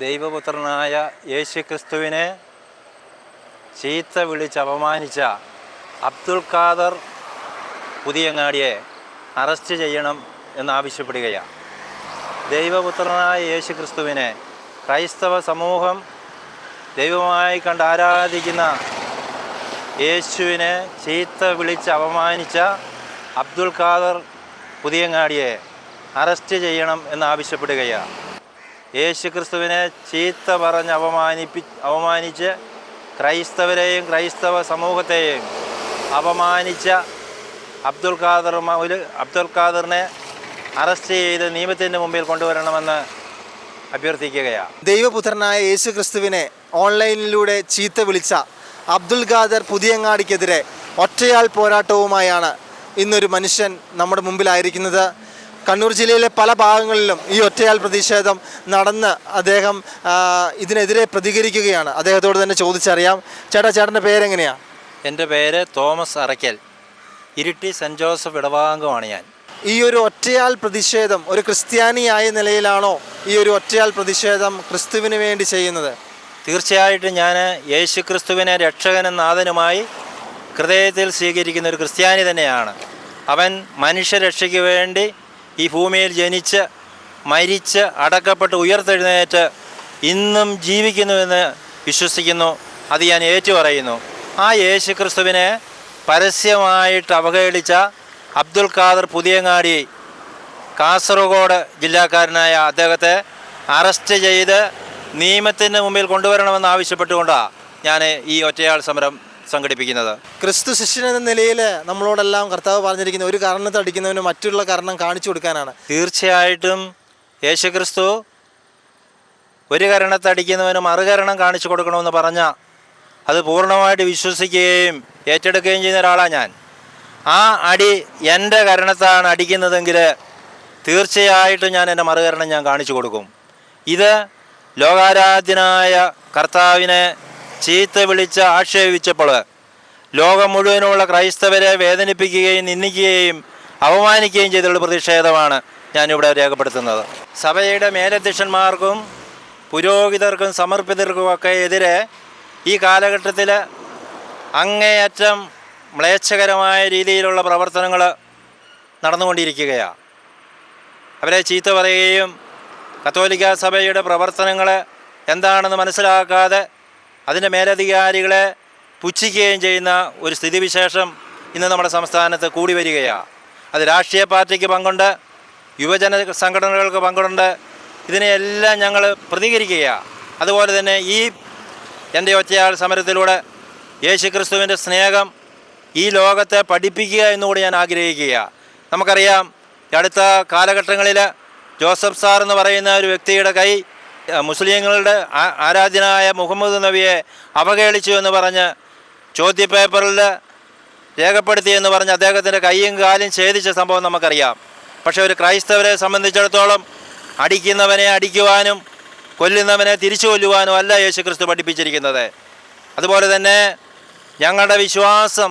ദൈവപുത്രനായ യേശു ക്രിസ്തുവിനെ ചീത്ത വിളിച്ച് അപമാനിച്ച അബ്ദുൽ ഖാദർ പുതിയങ്ങാടിയെ അറസ്റ്റ് ചെയ്യണം എന്നാവശ്യപ്പെടുകയാണ്. ദൈവപുത്രനായ യേശു ക്രിസ്തുവിനെ ക്രൈസ്തവ സമൂഹം ദൈവമായി കണ്ട് ആരാധിക്കുന്ന യേശുവിനെ ചീത്ത വിളിച്ച് അപമാനിച്ച അബ്ദുൽ ഖാദർ പുതിയങ്ങാടിയെ അറസ്റ്റ് ചെയ്യണം എന്നാവശ്യപ്പെടുകയാണ്. യേശു ക്രിസ്തുവിനെ ചീത്ത പറഞ്ഞ് അപമാനിപ്പി അപമാനിച്ച് ക്രൈസ്തവരെയും ക്രൈസ്തവ സമൂഹത്തെയും അപമാനിച്ച അബ്ദുൽ ഖാദർ മൗൽ അബ്ദുൽ ഖാദറിനെ അറസ്റ്റ് ചെയ്ത് നിയമത്തിന്റെ മുമ്പിൽ കൊണ്ടുവരണമെന്ന് അഭ്യർത്ഥിക്കുകയാണ്. ദൈവപുത്രനായ യേശു ക്രിസ്തുവിനെ ഓൺലൈനിലൂടെ ചീത്ത വിളിച്ച അബ്ദുൽ ഖാദർ പുതിയങ്ങാടിക്കെതിരെ ഒറ്റയാൾ പോരാട്ടവുമായാണ് ഇന്നൊരു മനുഷ്യൻ നമ്മുടെ മുമ്പിലായിരിക്കുന്നത്. കണ്ണൂർ ജില്ലയിലെ പല ഭാഗങ്ങളിലും ഈ ഒറ്റയാൽ പ്രതിഷേധം നടന്ന് അദ്ദേഹം ഇതിനെതിരെ പ്രതികരിക്കുകയാണ്. അദ്ദേഹത്തോട് തന്നെ ചോദിച്ചറിയാം. ചേട്ടാ ചേട്ടന്റെ പേരെങ്ങനെയാണ് എന്റെ പേര് Thomas Arakkal. Iritty saint Joseph ഇടവാംഗമാണ് ഞാൻ. ഈ ഒരു ഒറ്റയാൽ പ്രതിഷേധം ഒരു ക്രിസ്ത്യാനിയായ നിലയിലാണോ ഈ ഒരു ഒറ്റയാൽ പ്രതിഷേധം ക്രിസ്തുവിന് വേണ്ടി ചെയ്യുന്നത്? തീർച്ചയായിട്ടും ഞാൻ യേശു ക്രിസ്തുവിനെ രക്ഷകനും നാഥനുമായി ഹൃദയത്തിൽ സ്വീകരിക്കുന്ന ഒരു ക്രിസ്ത്യാനി തന്നെയാണ്. അവൻ മനുഷ്യരക്ഷയ്ക്ക് വേണ്ടി ഈ ഭൂമിയിൽ ജനിച്ച് മരിച്ച് അടക്കപ്പെട്ട് ഉയർത്തെഴുന്നേറ്റ് ഇന്നും ജീവിക്കുന്നുവെന്ന് വിശ്വസിക്കുന്നു. അത് ഞാൻ ഏറ്റുപറയുന്നു. ആ യേശു ക്രിസ്തുവിനെ പരസ്യമായിട്ട് അവഹേളിച്ച അബ്ദുൽ ഖാദർ പുതിയങ്ങാടി കാസർഗോഡ് ജില്ലാക്കാരനായ അദ്ദേഹത്തെ അറസ്റ്റ് ചെയ്ത് നിയമത്തിന് മുമ്പിൽ കൊണ്ടുവരണമെന്ന് ആവശ്യപ്പെട്ടുകൊണ്ടാണ് ഞാൻ ഈ ഒറ്റയാൾ സമരം സംഘടിപ്പിക്കുന്നത്. ക്രിസ്തു ശിഷ്യൻ എന്ന നിലയിൽ നമ്മളോടെല്ലാം കർത്താവ് പറഞ്ഞിരിക്കുന്ന ഒരു കാരണത്തെ അടിക്കുന്നവന് മറ്റുള്ള കാരണം കാണിച്ചു കൊടുക്കാനാണ്. തീർച്ചയായിട്ടും യേശുക്രിസ്തു ഒരു കരണത്തെ അടിക്കുന്നവന് മറുകരണം കാണിച്ചു കൊടുക്കണമെന്ന് പറഞ്ഞ അത് പൂർണമായിട്ട് വിശ്വസിക്കുകയും ഏറ്റെടുക്കുകയും ചെയ്യുന്ന ഒരാളാണ് ഞാൻ. ആ അടി എന്റെ കരണത്താണ് അടിക്കുന്നതെങ്കിൽ തീർച്ചയായിട്ടും ഞാൻ എന്റെ മറുകരണം ഞാൻ കാണിച്ചു കൊടുക്കും. ഇത് ലോകാരാധ്യനായ കർത്താവിനെ ചീത്ത വിളിച്ച് ആക്ഷേപിച്ചപ്പോൾ ലോകം മുഴുവനുമുള്ള ക്രൈസ്തവരെ വേദനിപ്പിക്കുകയും നിന്ദിക്കുകയും അപമാനിക്കുകയും ചെയ്തുള്ള പ്രതിഷേധമാണ് ഞാനിവിടെ രേഖപ്പെടുത്തുന്നത്. സഭയുടെ മേലധ്യക്ഷന്മാർക്കും പുരോഹിതർക്കും സമർപ്പിതർക്കുമൊക്കെ എതിരെ ഈ കാലഘട്ടത്തിൽ അങ്ങേയറ്റം മ്ലേച്ഛകരമായ രീതിയിലുള്ള പ്രവർത്തനങ്ങൾ നടന്നുകൊണ്ടിരിക്കുകയാണ് അവരെ ചീത്ത പറയുകയും കത്തോലിക്ക സഭയുടെ പ്രവർത്തനങ്ങൾ എന്താണെന്ന് മനസ്സിലാക്കാതെ അതിന്റെ മേലധികാരികളെ പുച്ഛിക്കുകയും ചെയ്യുന്ന ഒരു സ്ഥിതിവിശേഷം ഇന്ന് നമ്മുടെ സംസ്ഥാനത്ത് കൂടി വരികയാണ് അത് രാഷ്ട്രീയ പാർട്ടിക്ക് പങ്കുണ്ട് യുവജന സംഘടനകൾക്ക് പങ്കുണ്ട്. ഇതിനെയെല്ലാം ഞങ്ങൾ പ്രതികരിക്കുകയാണ് അതുപോലെ തന്നെ ഈ എന്റെ ഒറ്റയാൾ സമരത്തിലൂടെ യേശു ക്രിസ്തുവിന്റെ സ്നേഹം ഈ ലോകത്തെ പഠിപ്പിക്കുക എന്നുകൂടി ഞാൻ ആഗ്രഹിക്കുകയാണ് നമുക്കറിയാം അടുത്ത കാലഘട്ടങ്ങളിൽ ജോസഫ് സാർ എന്ന് പറയുന്ന ഒരു വ്യക്തിയുടെ കൈ മുസ്ലിങ്ങളുടെ ആരാധ്യനായ മുഹമ്മദ് നബിയെ അവഹേളിച്ചു എന്ന് പറഞ്ഞ് ചോദ്യപേപ്പറിൽ രേഖപ്പെടുത്തിയെന്ന് പറഞ്ഞ് അദ്ദേഹത്തിന്റെ കൈയും കാലും ഛേദിച്ച സംഭവം നമുക്കറിയാം. പക്ഷേ ഒരു ക്രൈസ്തവരെ സംബന്ധിച്ചിടത്തോളം അടിക്കുന്നവനെ അടിക്കുവാനും കൊല്ലുന്നവനെ തിരിച്ചു കൊല്ലുവാനും അല്ല യേശു ക്രിസ്തു പഠിപ്പിച്ചിരിക്കുന്നത്. അതുപോലെ തന്നെ ഞങ്ങളുടെ വിശ്വാസം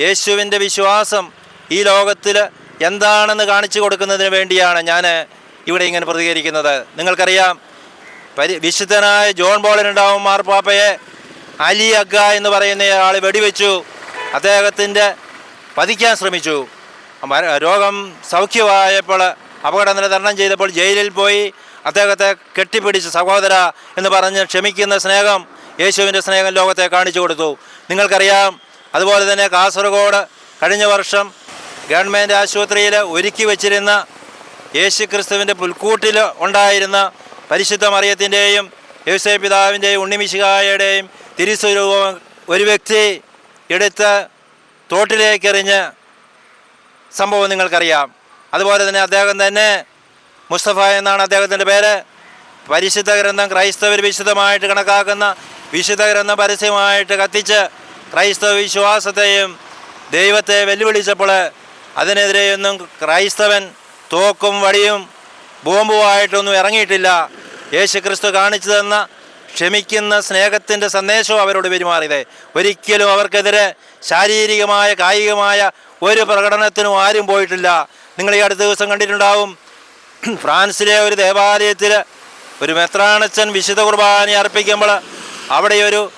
യേശുവിന്റെ വിശ്വാസം ഈ ലോകത്തിൽ എന്താണെന്ന് കാണിച്ചു കൊടുക്കുന്നതിന് വേണ്ടിയാണ് ഞാൻ ഇവിടെ ഇങ്ങനെ പ്രതികരിക്കുന്നത്. നിങ്ങൾക്കറിയാം പരി വിശുദ്ധനായ ജോൺ ബോളനുണ്ടാവും മാർപ്പാപ്പയെ. അലി അഗ്ഗ എന്ന് പറയുന്ന ആൾ വെടിവെച്ചു. അദ്ദേഹത്തിന്റെ പതിക്കാൻ ശ്രമിച്ചു. രോഗം സൗഖ്യമായപ്പോൾ അപകടനില തരണം ചെയ്തപ്പോൾ ജയിലിൽ പോയി അദ്ദേഹത്തെ കെട്ടിപ്പിടിച്ച് സഹോദര എന്ന് പറഞ്ഞ് ക്ഷമിക്കുന്ന സ്നേഹം യേശുവിന്റെ സ്നേഹം ലോകത്തെ കാണിച്ചു കൊടുത്തു. നിങ്ങൾക്കറിയാം അതുപോലെ തന്നെ കാസർഗോഡ് കഴിഞ്ഞ വർഷം ഗവൺമെന്റ് ആശുപത്രിയിൽ ഒരുക്കി വച്ചിരുന്ന യേശു ക്രിസ്തുവിന്റെ പുൽക്കൂട്ടിൽ ഉണ്ടായിരുന്ന പരിശുദ്ധ മറിയത്തിന്റെയും യേശു പിതാവിന്റെയും ഉണ്ണിമിശികായുടെയും തിരുസ്വരൂപം ഒരു വ്യക്തി എടുത്ത് തോട്ടിലേക്കെറിഞ്ഞ് സംഭവം നിങ്ങൾക്കറിയാം. അതുപോലെ തന്നെ അദ്ദേഹം തന്നെ മുസ്തഫ എന്നാണ് അദ്ദേഹത്തിന്റെ പേര്. പരിശുദ്ധ ഗ്രന്ഥം ക്രൈസ്തവർ വിശുദ്ധമായിട്ട് കണക്കാക്കുന്ന വിശുദ്ധ ഗ്രന്ഥം പരസ്യമായിട്ട് കത്തിച്ച് ക്രൈസ്തവ വിശ്വാസത്തെയും ദൈവത്തെ വെല്ലുവിളിച്ചപ്പോൾ അതിനെതിരെയൊന്നും ക്രൈസ്തവൻ തോക്കും വടിയും ബോംബുമായിട്ടൊന്നും ഇറങ്ങിയിട്ടില്ല. യേശു ക്രിസ്തു കാണിച്ചു തന്ന ക്ഷമിക്കുന്ന സ്നേഹത്തിന്റെ സന്ദേശവും അവരോട് പെരുമാറിയത്. ഒരിക്കലും അവർക്കെതിരെ ശാരീരികമായ കായികമായ ഒരു പ്രകടനത്തിനും ആരും പോയിട്ടില്ല. നിങ്ങൾ ഈ അടുത്ത ദിവസം കണ്ടിട്ടുണ്ടാവും. ഫ്രാൻസിലെ ഒരു ദേവാലയത്തിൽ ഒരു മെത്രാണച്ചൻ വിശുദ്ധ കുർബാന അർപ്പിക്കുമ്പോൾ അവിടെ ഒരു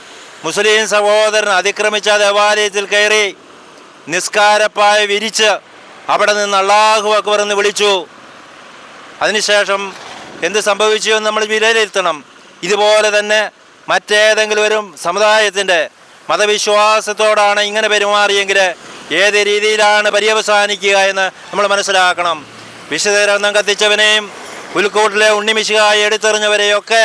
മുസ്ലിം സഹോദരൻ അതിക്രമിച്ച ദേവാലയത്തിൽ കയറി നിസ്കാരപ്പായ വിരിച്ച് അവിടെ നിന്ന് അള്ളാഹു അക്ബർ എന്ന് വിളിച്ചു. അതിനുശേഷം എന്ത് സംഭവിച്ചു എന്ന് നമ്മൾ വിലയിരുത്തണം. ഇതുപോലെ തന്നെ മറ്റേതെങ്കിലും ഒരു സമുദായത്തിന്റെ മതവിശ്വാസത്തോടാണ് ഇങ്ങനെ പെരുമാറിയെങ്കിൽ ഏത് രീതിയിലാണ് പര്യവസാനിക്കുക എന്ന് നമ്മൾ മനസ്സിലാക്കണം. വിശുദ്ധരന്ധം കത്തിച്ചവനെയും പുൽക്കൂട്ടിലെ ഉണ്ണിമിശുകായി എടുത്തെറിഞ്ഞവരെയൊക്കെ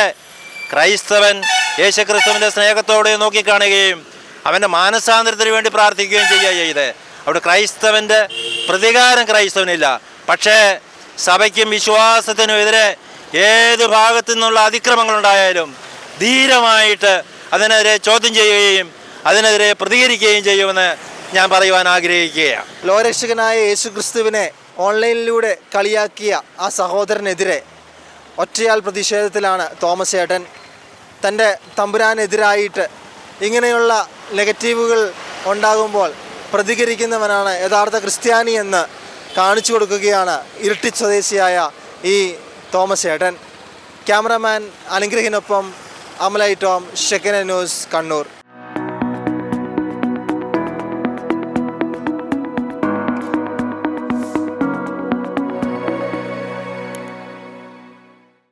ക്രൈസ്തവൻ യേശുക്രിസ്തുവിന്റെ സ്നേഹത്തോടെ നോക്കിക്കാണുകയും അവന്റെ മാനസാന്തരത്തിന് വേണ്ടി പ്രാർത്ഥിക്കുകയും ചെയ്യുക ചെയ്ത്. അവിടെ ക്രൈസ്തവന്റെ പ്രതികാരം ക്രൈസ്തവനില്ല. പക്ഷേ സഭയ്ക്കും വിശ്വാസത്തിനും എതിരെ ഏത് ഭാഗത്തു നിന്നുള്ള അതിക്രമങ്ങളുണ്ടായാലും ധീരമായിട്ട് അതിനെതിരെ ചോദ്യം ചെയ്യുകയും അതിനെതിരെ പ്രതികരിക്കുകയും ചെയ്യുമെന്ന് ഞാൻ പറയുവാൻ ആഗ്രഹിക്കുകയാണ്. ലോകരക്ഷകനായ യേശു ക്രിസ്തുവിനെ ഓൺലൈനിലൂടെ കളിയാക്കിയ ആ സഹോദരനെതിരെ ഒറ്റയാൾ പ്രതിഷേധത്തിലാണ് തോമസ് ഏട്ടൻ തന്റെ തമ്പുരാനെതിരായിട്ട് ഇങ്ങനെയുള്ള നെഗറ്റീവുകൾ ഉണ്ടാകുമ്പോൾ പ്രതികരിക്കുന്നവനാണ് യഥാർത്ഥ ക്രിസ്ത്യാനി എന്ന് കാണിച്ചു കൊടുക്കുകയാണ് ഇരിട്ടി സ്വദേശിയായ ഈ തോമസ് ഏട്ടൻ ക്യാമറമാൻ അനുഗ്രഹിനൊപ്പം അമലൈ ടോം ഷെക്കന ന്യൂസ് കണ്ണൂർ.